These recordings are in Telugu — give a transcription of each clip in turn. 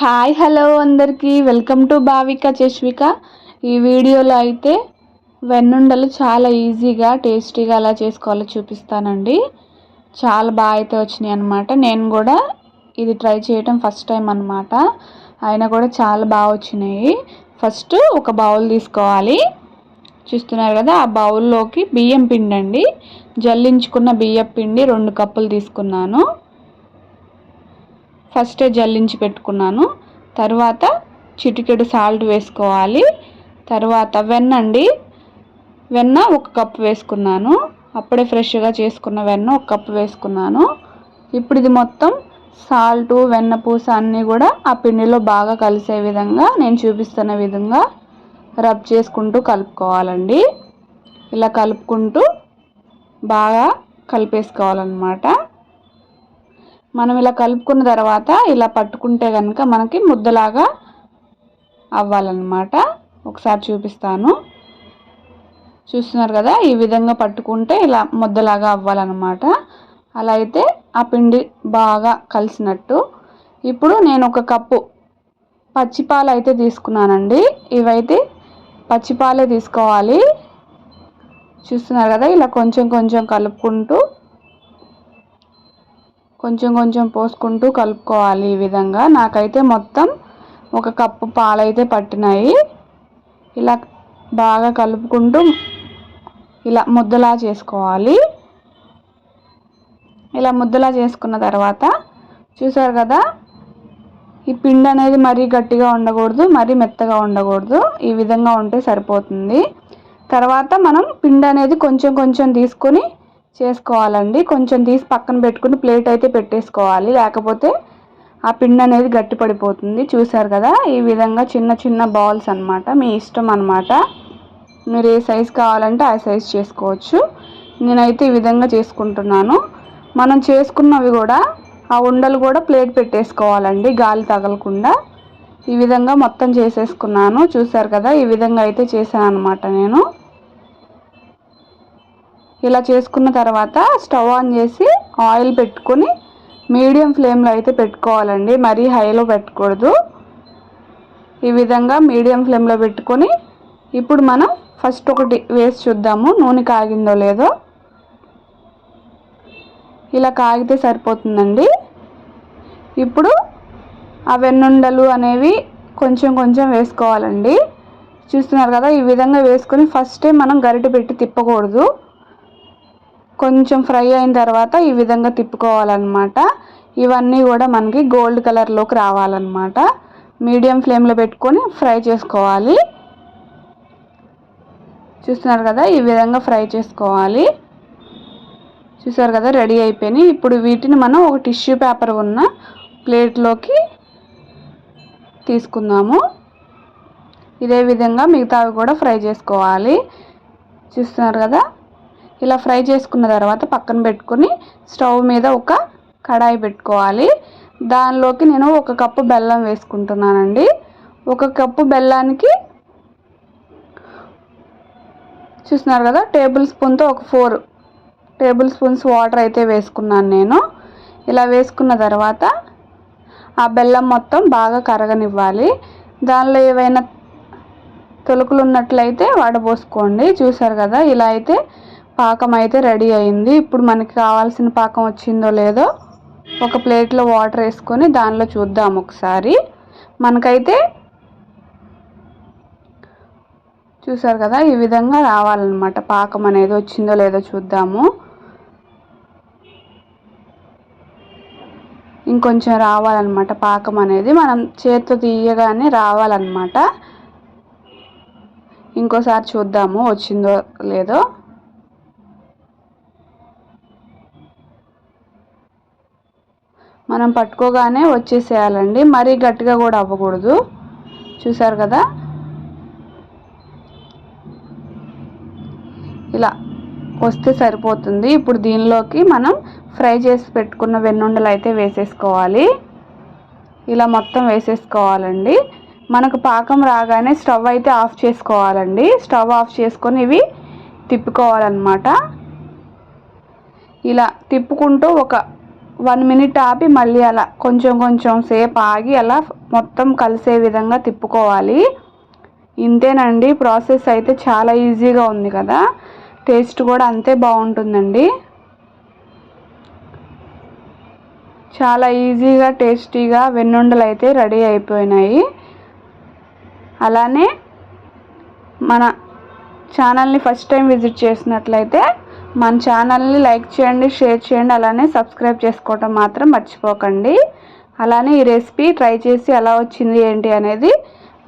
హాయ్ హలో అందరికీ. వెల్కమ్ టు భావిక చష్విక ఈ వీడియోలో అయితే వెన్నుండలు చాలా ఈజీగా టేస్టీగా అలా చేసుకోవాలో చూపిస్తానండి. చాలా బాగా అయితే వచ్చినాయి అనమాట నేను కూడా ఇది ట్రై చేయటం ఫస్ట్ టైం అనమాట అయినా కూడా చాలా బాగా వచ్చినాయి. ఫస్ట్ ఒక బౌల్ తీసుకోవాలి. చూస్తున్నారు కదా ఆ బౌల్లోకి బియ్యం పిండి అండి జల్లించుకున్న బియ్యం పిండి రెండు కప్పులు తీసుకున్నాను. ఫస్టే జల్లించి పెట్టుకున్నాను. తర్వాత చిటికెడు సాల్ట్ వేసుకోవాలి. తర్వాత వెన్న అండి వెన్న ఒక కప్పు వేసుకున్నాను. అప్పుడే ఫ్రెష్గా చేసుకున్న వెన్న ఒక కప్పు వేసుకున్నాను. ఇప్పుడు ఇది మొత్తం సాల్ట్ వెన్న పూస అన్నీ కూడా ఆ పిండిలో బాగా కలిసే విధంగా నేను చూపిస్తున్న విధంగా రబ్ చేసుకుంటూ కలుపుకోవాలండి. ఇలా కలుపుకుంటూ బాగా కలిపేసుకోవాలన్నమాట. మనం ఇలా కలుపుకున్న తర్వాత ఇలా పట్టుకుంటే కనుక మనకి ముద్దలాగా అవ్వాలన్నమాట. ఒకసారి చూపిస్తాను. చూస్తున్నారు కదా ఈ విధంగా పట్టుకుంటే ఇలా ముద్దలాగా అవ్వాలన్నమాట. అలా అయితే ఆ పిండి బాగా కలిసినట్టు. ఇప్పుడు నేను ఒక కప్పు పచ్చిపాలు అయితే తీసుకున్నానండి. ఇవైతే పచ్చిపాలే తీసుకోవాలి. చూస్తున్నారు కదా ఇలా కొంచెం కొంచెం కలుపుకుంటూ కొంచెం కొంచెం పోసుకుంటూ కలుపుకోవాలి ఈ విధంగా. నాకైతే మొత్తం ఒక కప్పు పాలైతే పట్టినాయి. ఇలా బాగా కలుపుకుంటూ ఇలా ముద్దలా చేసుకోవాలి. ఇలా ముద్దలా చేసుకున్న తర్వాత చూసారు కదా ఈ పిండి అనేది మరీ గట్టిగా ఉండకూడదు మరీ మెత్తగా ఉండకూడదు. ఈ విధంగా ఉంటే సరిపోతుంది. తర్వాత మనం పిండి అనేది కొంచెం కొంచెం తీసుకొని చేసుకోవాలండి. కొంచెం తీసి పక్కన పెట్టుకుని ప్లేట్ అయితే పెట్టేసుకోవాలి. లేకపోతే ఆ పిండి అనేది గట్టి పడిపోతుంది చూసారు కదా? ఈ విధంగా చిన్న చిన్న బాల్స్ అనమాట మీ ఇష్టం అనమాట మీరు ఏ సైజు కావాలంటే ఆ సైజ్ చేసుకోవచ్చు. నేనైతే ఈ విధంగా చేసుకుంటున్నాను. మనం చేసుకున్నవి కూడా ఆ ఉండలు కూడా ప్లేట్ పెట్టేసుకోవాలండి. గాలి తగలకుండా. ఈ విధంగా మొత్తం చేసేసుకున్నాను. చూసారు కదా? ఈ విధంగా అయితే చేశాను అనమాట నేను. ఇలా చేసుకున్న తర్వాత స్టవ్ ఆన్ చేసి ఆయిల్ పెట్టుకొని మీడియం ఫ్లేమ్లో అయితే పెట్టుకోవాలండి. మరీ హైలో పెట్టకూడదు. ఈ విధంగా మీడియం ఫ్లేమ్లో పెట్టుకొని ఇప్పుడు మనం ఫస్ట్ ఒకటి వేసి చూద్దాము. నూనె కాగిందో లేదో. ఇలా కాగితే సరిపోతుందండి. ఇప్పుడు ఆ వెన్నుండలు అనేవి కొంచెం కొంచెం వేసుకోవాలండి. చూస్తున్నారు కదా ఈ విధంగా వేసుకొని ఫస్టే మనం గరిటె పెట్టి తిప్పకూడదు. కొంచెం ఫ్రై అయిన తర్వాత ఈ విధంగా తిప్పుకోవాలన్నమాట. ఇవన్నీ కూడా మనకి గోల్డ్ కలర్లోకి రావాలన్నమాట. మీడియం ఫ్లేమ్లో పెట్టుకొని ఫ్రై చేసుకోవాలి. చూస్తున్నారు కదా ఈ విధంగా ఫ్రై చేసుకోవాలి. చూసారు కదా రెడీ అయిపోయినాయి. ఇప్పుడు వీటిని మనం ఒక టిష్యూ పేపర్ ఉన్న ప్లేట్లోకి తీసుకుందాము. ఇదే విధంగా మిగతావి కూడా ఫ్రై చేసుకోవాలి. చూస్తున్నారు కదా ఇలా ఫ్రై చేసుకున్న తర్వాత పక్కన పెట్టుకొని స్టవ్ మీద ఒక కడాయి పెట్టుకోవాలి. దానిలోకి నేను ఒక కప్పు బెల్లం వేసుకుంటున్నానండి. ఒక కప్పు బెల్లానికి చూస్తున్నారు కదా టేబుల్ స్పూన్తో ఒక ఫోర్ టేబుల్ స్పూన్స్ వాటర్ అయితే వేసుకున్నాను నేను. ఇలా వేసుకున్న తర్వాత ఆ బెల్లం మొత్తం బాగా కరగనివ్వాలి. దానిలో ఏవైనా తొలుకులు ఉన్నట్లయితే వడబోసుకోండి. చూసారు కదా ఇలా అయితే పాకం అయితే రెడీ అయింది. ఇప్పుడు మనకి కావాల్సిన పాకం వచ్చిందో లేదో ఒక ప్లేట్లో వాటర్ వేసుకొని దానిలో చూద్దాం ఒకసారి. మనకైతే చూసారు కదా ఈ విధంగా రావాలన్నమాట పాకం అనేది వచ్చిందో లేదో చూద్దాము. ఇంకొంచెం రావాలన్నమాట పాకం అనేది. మనం చేతితో తీయగానే రావాలన్నమాట. ఇంకోసారి చూద్దాము వచ్చిందో లేదో. మనం పట్టుకోగానే వచ్చేసేయాలండి. మరీ గట్టిగా కూడా అవ్వకూడదు. చూసారు కదా? ఇలా వస్తే సరిపోతుంది. ఇప్పుడు దీనిలోకి మనం ఫ్రై చేసి పెట్టుకున్న వెన్నుండలు అయితే వేసేసుకోవాలి. ఇలా మొత్తం వేసేసుకోవాలండి. మనకు పాకం రాగానే స్టవ్ అయితే ఆఫ్ చేసుకోవాలండి. స్టవ్ ఆఫ్ చేసుకొని ఇవి తిప్పుకోవాలన్నమాట. ఇలా తిప్పుకుంటూ ఒక వన్ మినిట్ ఆపి మళ్ళీ అలా కొంచెం కొంచెం సేపు ఆగి అలా మొత్తం కలిసే విధంగా తిప్పుకోవాలి. ఇంతేనండి ప్రాసెస్ అయితే చాలా ఈజీగా ఉంది కదా. టేస్ట్ కూడా అంతే బాగుంటుందండి. చాలా ఈజీగా టేస్టీగా వెన్నుండలు అయితే రెడీ అయిపోయినాయి. అలానే మన ఛానల్ని ఫస్ట్ టైం విజిట్ చేసినట్లయితే మన ఛానల్ని లైక్ చేయండి షేర్ చేయండి అలానే సబ్స్క్రైబ్ చేసుకోవటం మాత్రం మర్చిపోకండి. అలానే ఈ రెసిపీ ట్రై చేసి ఎలా వచ్చింది ఏంటి అనేది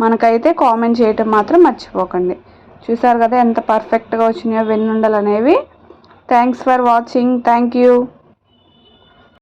మనకైతే కామెంట్ చేయటం మాత్రం మర్చిపోకండి. చూసారు కదా ఎంత పర్ఫెక్ట్గా వచ్చినాయో వెన్నుండలు అనేవి. Thanks for watching. Thank you.